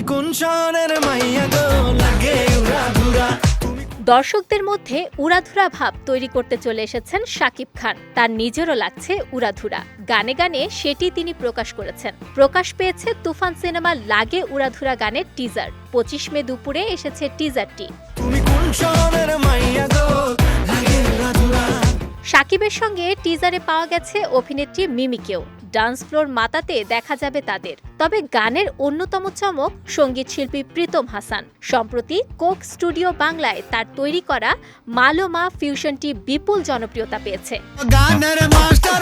তুমি কোন শহরের মাইয়া গো লাগে উড়া দর্শকদের মধ্যে উড়াধুরা ভাব তৈরি করতে চলে এসেছেন শাকিব খান। তার নিজেরও লাগছে উড়াধুরা। গানে গানে সেটি তিনি প্রকাশ করেছেন। প্রকাশ পেয়েছে তুফান সিনেমার লাগে উড়াধুরা গানের টিজার পঁচিশ মে দুপুরে এসেছে টিজারটি সাকিবের সঙ্গে টিজারে পাওয়া গেছে অভিনেত্রী মিমিকেও। ডান্স ফ্লোর মাতাতে দেখা যাবে তাদের। তবে গানের অন্যতম চমক সংগীত শিল্পী প্রীতম হাসান। সম্প্রতি কোক স্টুডিও বাংলায় তার তৈরি করা মালোমা ফিউশনটি বিপুল জনপ্রিয়তা পেয়েছে। গানের মাস্টার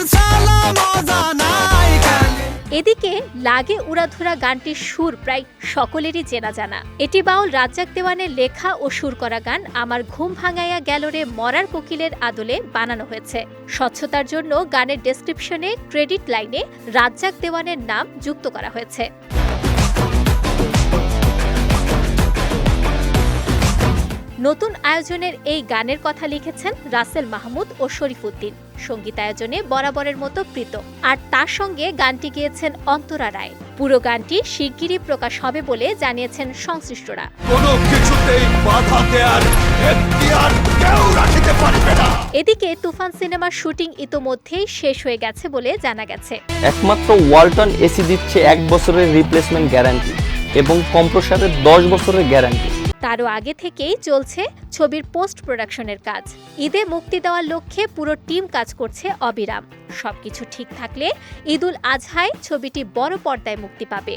এদিকে লাগে উড়াধুরা গানটির সুর প্রায় সকলেরই চেনা জানা। এটি বাউল রাজ্জাক দেওয়ানের লেখা ও সুর করা গান আমার ঘুম ভাঙাইয়া গেল রে মরার কোকিলের আদলে বানানো হয়েছে। স্বচ্ছতার জন্য গানের ডেসক্রিপশনে ক্রেডিট লাইনে রাজ্জাক দেওয়ানের নাম যুক্ত করা হয়েছে। নতুন আয়োজনের এই গানের কথা লিখেছেন রাসেল মাহমুদ ও শরীফুদ্দিন। সঙ্গীতায়োজনে বরাবরের মতো প্রীত। আর তার সঙ্গে গানটি গেয়েছেন অন্তরা রায়। পুরো গানটি শিগগিরই প্রকাশ হবে বলে জানিয়েছেন সংশ্লিষ্টরা। কোনো কিছুতেই বাধা দেয়ার কেউ রাখিতে পারবে না। এদিকে তুফান সিনেমার শুটিং ইতোমধ্যেই শেষ হয়ে গেছে বলে জানা গেছে। একমাত্র ওয়ালটন এসি দিচ্ছে এক বছরের রিপ্লেসমেন্ট গ্যারান্টি এবং কম্প্রসারের দশ বছরের গ্যারান্টি তারও আগে থেকেই চলছে ছবির পোস্ট প্রোডাকশনের কাজ। ঈদে মুক্তি দেওয়ার লক্ষ্যে পুরো টিম কাজ করছে অবিরাম। সবকিছু ঠিক থাকলে ঈদুল আজহায় ছবিটি বড় পর্দায় মুক্তি পাবে।